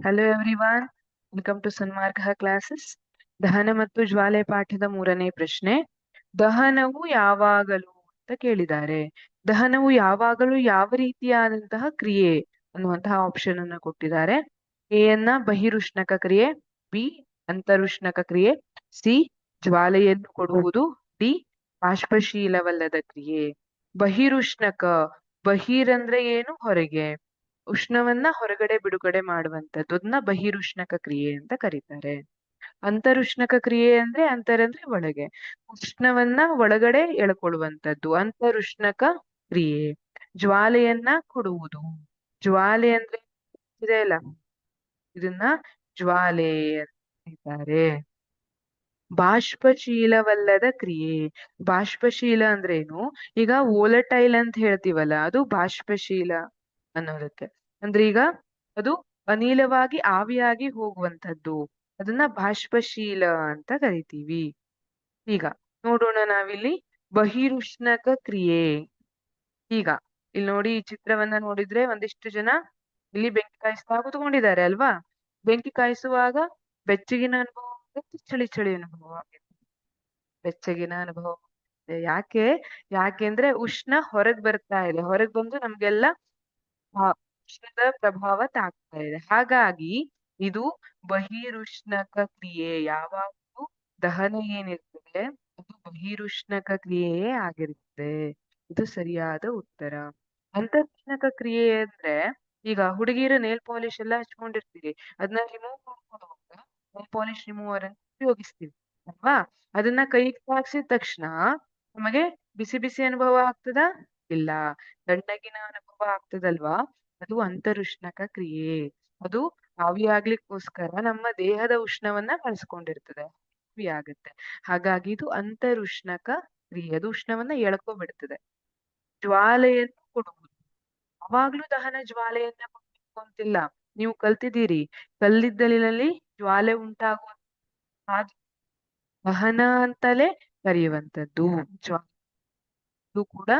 Hello everyone welcome to Sanmarga classes ದಹನ ಮತ್ತು ಜ್ವಾಲೆ ಪಾಠದ ಮೂರನೇ ಪ್ರಶ್ನೆ. ದಹನವು ಯಾವಾಗಲೂ ಅಂತ ಕೇಳಿದ್ದಾರೆ. ದಹನವು ಯಾವಾಗಲೂ ಯಾವ ರೀತಿಯಾದಂತಹ ಕ್ರಿಯೆ ಅನ್ನುವಂತಹ ಆಪ್ಷನ್ ಅನ್ನ ಕೊಟ್ಟಿದ್ದಾರೆ. ಎ ಅನ್ನ ಬಹಿರುಷ್ಣಕ ಕ್ರಿಯೆ ಬಿ ಅಂತರುಷ್ಣಕ ಕ್ರಿಯೆ ಸಿ ಜ್ವಾಲೆಯನ್ನು ಕೊಡುವುದು ಡಿ ಬಾಷ್ಪಶೀಲವಲ್ಲದ ಕ್ರಿಯೆ. ಬಹಿರುಷ್ಣಕ ಬಹಿರಂದ್ರೆ ಏನು? ಹೊರಗೆ. ಉಷ್ಣವನ್ನ ಹೊರಗಡೆ ಬಿಡುಗಡೆ ಮಾಡುವಂತದ್ದು ಅದನ್ನ ಬಹಿರುಷ್ಣಕ ಕ್ರಿಯೆ ಅಂತ ಕರೀತಾರೆ. ಅಂತರುಷ್ಣಕ ಕ್ರಿಯೆ ಅಂದ್ರೆ ಅಂತರ ಅಂದ್ರೆ ಒಳಗೆ. ಉಷ್ಣವನ್ನ ಒಳಗಡೆ ಎಳ್ಕೊಳ್ಳುವಂತದ್ದು ಅಂತರುಷ್ಣಕ ಕ್ರಿಯೆ. ಜ್ವಾಲೆಯನ್ನ ಕೊಡುವುದು. ಜ್ವಾಲೆ ಅಂದ್ರೆ ಇದೆ ಅಲ್ಲ? ಇದನ್ನ ಜ್ವಾಲೆ ಅಂತಾರೆ ಬಾಷ್ಪಶೀಲವಲ್ಲದ ಕ್ರಿಯೆ. ಬಾಷ್ಪಶೀಲ ಅಂದ್ರೇನು? ಈಗ ಓಲಟೈಲ್ ಅಂತ ಹೇಳ್ತೀವಲ್ಲ, ಅದು ಬಾಷ್ಪಶೀಲ. ಅನ್ನೋದಕ್ಕೆ ಅಂದ್ರೆ ಈಗ ಅದು ಅನಿಲವಾಗಿ ಆವಿಯಾಗಿ ಹೋಗುವಂತದ್ದು ಅದನ್ನ ಬಾಷ್ಪಶೀಲ ಅಂತ ಕರಿತೀವಿ. ಈಗ ನೋಡೋಣ ನಾವಿಲ್ಲಿ ಬಹಿರುಷ್ಣಕ ಕ್ರಿಯೆ. ಈಗ ಇಲ್ಲಿ ನೋಡಿ ಈ ಚಿತ್ರವನ್ನ ನೋಡಿದ್ರೆ ಒಂದಿಷ್ಟು ಜನ ಇಲ್ಲಿ ಬೆಂಕಿ ಕಾಯಿಸ್ತಾ ಕೂತ್ಕೊಂಡಿದ್ದಾರೆ ಅಲ್ವಾ? ಬೆಂಕಿ ಕಾಯಿಸುವಾಗ ಬೆಚ್ಚಗಿನ ಅನುಭವ ಚಳಿ ಚಳಿ ಅನುಭವ ಬೆಚ್ಚಗಿನ ಅನುಭವ ಯಾಕೆ? ಯಾಕೆಂದ್ರೆ ಉಷ್ಣ ಹೊರಗ್ ಬರ್ತಾ ಇದೆ. ಹೊರಗ್ ಬಂದು ನಮ್ಗೆಲ್ಲ ಉಷ್ಣದ ಪ್ರಭಾವ ತಾಗ್ತಾ ಇದೆ ಹಾಗಾಗಿ ಇದು ಬಹಿರುಷ್ಣಕ ಕ್ರಿಯೆ. ಯಾವಾಗ್ಲೂ ದಹನ ಏನಿರ್ತದೆ ಅದು ಬಹಿರುಷ್ಣಕ ಕ್ರಿಯೆಯೇ ಆಗಿರುತ್ತೆ. ಇದು ಸರಿಯಾದ ಉತ್ತರ. ಅಂತರುಷ್ಣಕ ಕ್ರಿಯೆ ಅಂದ್ರೆ, ಈಗ ಹುಡುಗಿರ ನೇಲ್ ಪಾಲಿಶ್ ಎಲ್ಲ ಹಚ್ಕೊಂಡಿರ್ತೀರಿ. ಅದನ್ನ ರಿಮೂವ್ ಮಾಡ್ಕೊಳ್ಳುವಾಗ ನೇಲ್ ಪಾಲಿಶ್ ರಿಮೂವರ್ ಅಂತ ಉಪಯೋಗಿಸ್ತೀವಿ, ಅಲ್ವಾ? ಅದನ್ನ ಕೈಗೆ ತಾಕ್ಸಿದ ತಕ್ಷಣ ನಮಗೆ ಬಿಸಿ ಬಿಸಿ ಅನುಭವ ಆಗ್ತದ? ಇಲ್ಲ ತಣ್ಣಗಿನ ಅನುಭವ ಆಗ್ತದಲ್ವಾ? ಅದು ಅಂತರುಷ್ಣಕ ಕ್ರಿಯೆ. ಅದು ಆವಿಯಾಗ್ಲಿಕ್ಕೋಸ್ಕರ ನಮ್ಮ ದೇಹದ ಉಷ್ಣವನ್ನ ಕಳ್ಸ್ಕೊಂಡಿರ್ತದೆ. ಆಗುತ್ತೆ. ಹಾಗಾಗಿ ಇದು ಅಂತರುಷ್ಣಕ ಕ್ರಿಯೆ. ಅದು ಉಷ್ಣವನ್ನ ಎಳ್ಕೊಬಿಡ್ತದೆ ಜ್ವಾಲೆಯನ್ನು ಕೊಡುವುದು ಅವಾಗ್ಲೂ ದಹನ ಜ್ವಾಲೆಯನ್ನ ಕೊಡ್ಬೇಕು ನೀವು ಕಲ್ತಿದ್ದೀರಿ. ಕಲ್ಲಿದ್ದಲಿನಲ್ಲಿ ಜ್ವಾಲೆ ಉಂಟಾಗುವ ದಹನ ಅಂತಲೇ ಕರೆಯುವಂತದ್ದು ಜ್ವಾಲೆ. ಕೂಡ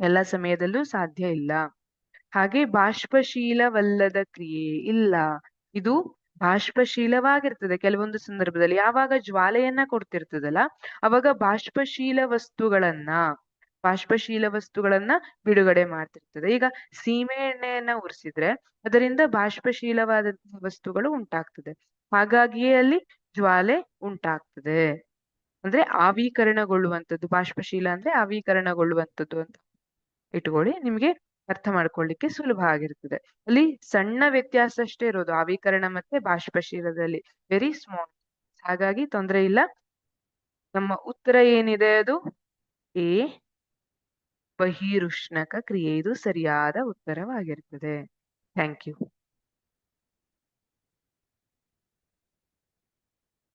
ಎಲ್ಲ ಸಮಯದಲ್ಲೂ ಸಾಧ್ಯ ಇಲ್ಲ. ಹಾಗೆ ಬಾಷ್ಪಶೀಲವಲ್ಲದ ಕ್ರಿಯೆ ಇಲ್ಲ. ಇದು ಬಾಷ್ಪಶೀಲವಾಗಿರ್ತದೆ. ಕೆಲವೊಂದು ಸಂದರ್ಭದಲ್ಲಿ ಯಾವಾಗ ಜ್ವಾಲೆಯನ್ನ ಕೊಡ್ತಿರ್ತದಲ್ಲ, ಅವಾಗ ಬಾಷ್ಪಶೀಲ ವಸ್ತುಗಳನ್ನ ಬಾಷ್ಪಶೀಲ ವಸ್ತುಗಳನ್ನ ಬಿಡುಗಡೆ ಮಾಡ್ತಿರ್ತದೆ. ಈಗ ಸೀಮೆ ಎಣ್ಣೆಯನ್ನ ಉರಿಸಿದ್ರೆ ಅದರಿಂದ ಬಾಷ್ಪಶೀಲವಾದಂತಹ ವಸ್ತುಗಳು ಉಂಟಾಗ್ತದೆ. ಹಾಗಾಗಿಯೇ ಅಲ್ಲಿ ಜ್ವಾಲೆ ಉಂಟಾಗ್ತದೆ. ಅಂದ್ರೆ ಆವೀಕರಣಗೊಳ್ಳುವಂಥದ್ದು, ಬಾಷ್ಪಶೀಲ ಅಂದ್ರೆ ಆವೀಕರಣಗೊಳ್ಳುವಂಥದ್ದು ಅಂತ. ಇಟ್ಕೊಳ್ಳಿ, ನಿಮ್ಗೆ ಅರ್ಥ ಮಾಡ್ಕೊಳ್ಳಿಕ್ಕೆ ಸುಲಭ ಆಗಿರ್ತದೆ. ಅಲ್ಲಿ ಸಣ್ಣ ವ್ಯತ್ಯಾಸ ಅಷ್ಟೇ ಇರೋದು. ಆವೀಕರಣ ಮತ್ತೆ ಬಾಷ್ಪಶೀಲದಲ್ಲಿ ವೆರಿ ಸ್ಮಾಲ್ ಹಾಗಾಗಿ ತೊಂದರೆ ಇಲ್ಲ. ನಮ್ಮ ಉತ್ತರ ಏನಿದೆ ಅದು? ಎ, ಬಹಿರುಷ್ಣಕ ಕ್ರಿಯೆ. ಇದು ಸರಿಯಾದ ಉತ್ತರವಾಗಿರ್ತದೆ. Thank you